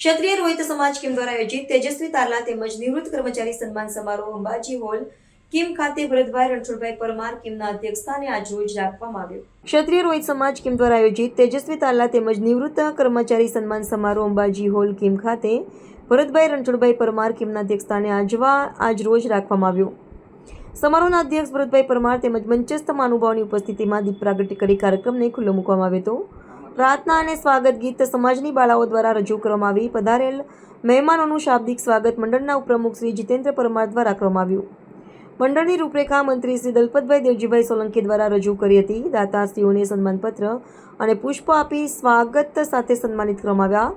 ક્ષત્રિય રોહિત સમાજ કિમ દ્વારા આયોજિત તેજસ્વી તારલા તેમજ નિવૃત્ત કર્મચારી સન્માન સમારોહ અંબાજી હોલ, કિમ ખાતે ભરતભાઈ રણછોડભાઈ પરમાર કિમના અધ્યક્ષસ્થાને આજરોજ રાખવામાં આવ્યો. ક્ષત્રિય રોહિત સમાજ કિમ દ્વારા આયોજિત તેજસ્વી તારલા તેમજ નિવૃત્ત કર્મચારી સન્માન સમારોહ અંબાજી હોલ, કિમ ખાતે ભરતભાઈ રણછોડભાઈ પરમાર કિમના અધ્યક્ષસ્થાને આજવા આજરોજ રાખવામાં આવ્યો. સમારોહના અધ્યક્ષ ભરતભાઈ પરમાર તેમજ મંચસ્થ મહાનુભાવની ઉપસ્થિતિમાં દીપ પ્રાગટ્ય કરી કાર્યક્રમને ખુલ્લો મૂકવામાં આવ્યો હતો. પ્રાર્થના અને સ્વાગત ગીત સમાજની બાળાઓ દ્વારા રજૂ કરવામાં આવી. પધારેલ મહેમાનોનું શાબ્દિક સ્વાગત મંડળના ઉપપ્રમુખ શ્રી જીતેન્દ્ર પરમાર દ્વારા કરવામાં આવ્યું. મંડળની રૂપરેખા મંત્રી શ્રી દલપતભાઈ દેવજીભાઈ સોલંકી દ્વારા રજૂ કરી હતી. દાતાશ્રીઓને સન્માનપત્ર અને પુષ્પ આપી સ્વાગત સાથે સન્માનિત કરવામાં આવ્યા.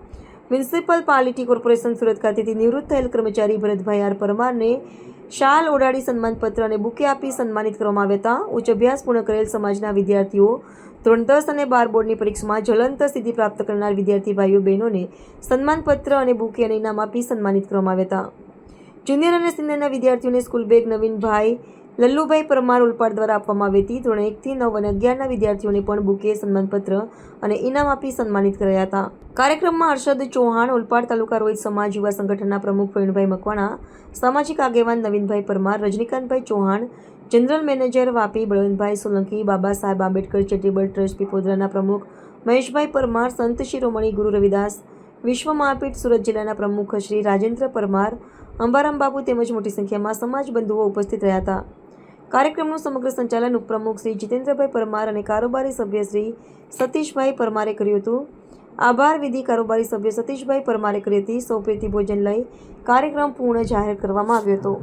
મ્યુનિસિપલ પાલિટી કોર્પોરેશન સુરત ખાતેથી નિવૃત્ત થયેલ કર્મચારી ભરતભાઈ આર પરમારને શાલ ઓઢાડી સન્માનપત્ર અને બુકે આપી સન્માનિત કરવામાં આવ્યા હતા. ઉચ્ચ અભ્યાસ પૂર્ણ કરેલ સમાજના વિદ્યાર્થીઓ, ધોરણ દસ અને બાર બોર્ડની પરીક્ષામાં જ્વલંત સિદ્ધિ પ્રાપ્ત કરનાર વિદ્યાર્થી ભાઈઓ બહેનોને સન્માનપત્ર અને બુકે અને ઇનામ આપી સન્માનિત કરવામાં આવ્યા હતા. જુનિયર અને સિનિયરના વિદ્યાર્થીઓને સ્કૂલ બેગ નવીનભાઈ લલ્લુભાઈ પરમાર ઉલપાડ દ્વારા આપવામાં આવી હતી. ધોરણ એકથી નવ અને અગિયારના વિદ્યાર્થીઓને પણ બુકે સન્માનપત્ર અને ઇનામ આપી સન્માનિત કરાયા હતા. કાર્યક્રમમાં હર્ષદ ચૌહાણ, ઉલપાડ તાલુકા રોહિત સમાજ યુવા સંગઠનના પ્રમુખ પ્રવીણભાઈ મકવાણા, સામાજિક આગેવાન Navinbhai Parmar, રજનીકાંતભાઈ Chauhan, general manager Vapi Balwantbhai Solanki, Baba Saheb Ambedkar charitable trust પીપોદરાના પ્રમુખ મહેશભાઈ પરમાર, સંત શિરોમણી ગુરુ રવિદાસ, વિશ્વ મહાપીઠ સુરત જિલ્લાના પ્રમુખ શ્રી રાજેન્દ્ર પરમાર, અંબારામ બાબુ તેમજ મોટી સંખ્યામાં સમાજ બંધુઓ ઉપસ્થિત રહ્યા હતા. કાર્યક્રમનું સમગ્ર સંચાલન ઉપપ્રમુખ શ્રી જીતેન્દ્રભાઈ પરમાર અને કારોબારી સભ્ય શ્રી સતીશભાઈ પરમારે કર્યું હતું. આભાર વિધિ કારોબારી સભ્ય સતીશભાઈ પરમારે કરી હતી. સૌપ્રીતિ ભોજન લઈ કાર્યક્રમ પૂર્ણ જાહેર કરવામાં આવ્યો હતો.